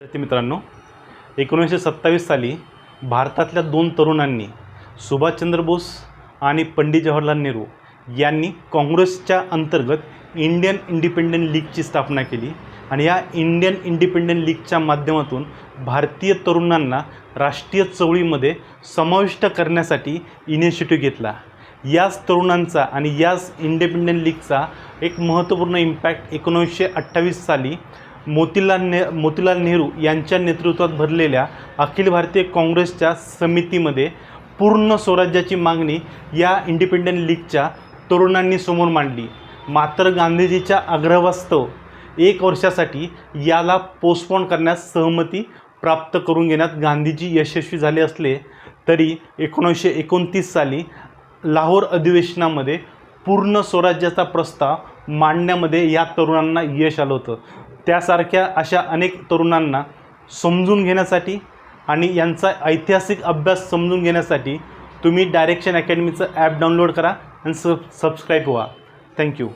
विद्यार्थी मित्रांनो एकोणीसशे सत्तावीस साली भारतातल्या दोन तरुणांनी सुभाषचंद्र बोस आणि पंडित जवाहरलाल नेहरू यांनी काँग्रेसच्या अंतर्गत इंडियन इंडिपेंडंट लीगची स्थापना केली आणि या इंडियन इंडिपेंडंट लीगच्या माध्यमातून भारतीय तरुणांना राष्ट्रीय चळवळीमध्ये समाविष्ट करण्यासाठी इनिशिएटिव्ह घेतला. याच तरुणांचा आणि याच इंडिपेंडंट लीगचा एक महत्त्वपूर्ण इम्पॅक्ट एकोणीसशे अठ्ठावीस साली मोतीलाल ने मोतीलाल नेहरू यांच्या नेतृत्वात भरलेल्या अखिल भारतीय काँग्रेसच्या समितीमध्ये पूर्ण स्वराज्याची मागणी या इंडिपेंडंट लीगच्या तरुणांनी समोर मांडली. मात्र गांधीजीच्या आग्रहवास्तव एक वर्षासाठी याला पोस्टपोन करण्यास सहमती प्राप्त करून घेण्यात गांधीजी यशस्वी झाले असले तरी एकोणीसशे एकोणतीस साली लाहोर अधिवेशनामध्ये पूर्ण स्वराज्याचा प्रस्ताव मांडण्यामध्ये या तरुणांना यश आलं होतं. त्यासारख्या अशा अनेक तरुणांना समजून घेण्यासाठी आणि यांचा ऐतिहासिक अभ्यास समजून घेण्यासाठी तुम्ही डायरेक्शन अकॅडमीचं ॲप डाउनलोड करा आणि सब सबस्क्राईब व्हा. थँक्यू.